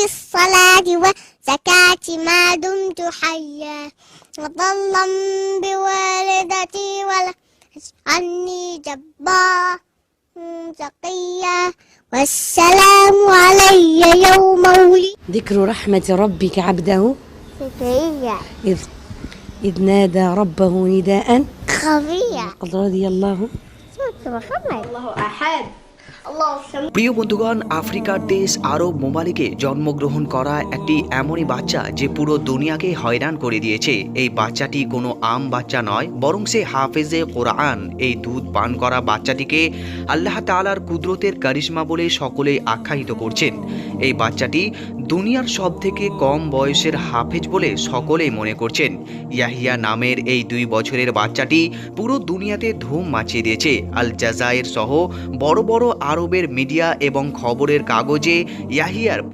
بالصلاة والزكاة ما دمت حيا. وبرا بوالدتي ولا عني جبارا تقيا والسلام علي يوم ولي. ذكر رحمة ربك عبده. زكريا إذ, إذ نادى ربه نداء. خفيا. قد رضي الله. محمد. الله أحد. প্রিয় বন্ধুগণ, আফ্রিকার দেশ আরব মোমালিকে জন্মগ্রহণ করা একটি এমনই বাচ্চা যে পুরো দুনিয়াকে হয়রান করে দিয়েছে। এই বাচ্চাটি কোনো আম বাচ্চা নয়, বরং সে হাফেজে কোরআন, এই দুধ পান করা বাচ্চাটিকে আল্লাহ তালার কুদরতের কারিশমা বলে সকলে আখ্যায়িত করছেন। এই বাচ্চাটি দুনিয়ার সব থেকে কম বয়সের হাফেজ বলে সকলেই মনে করছেন। ইয়াহিয়া নামের এই দুই বছরের বাচ্চাটি পুরো দুনিয়াতে ধুম মাচিয়ে দিয়েছে। আল জাজায়ের সহ বড় বড় আরবের মিডিয়া এবং খবরের কাগজে ইয়াহিয়ার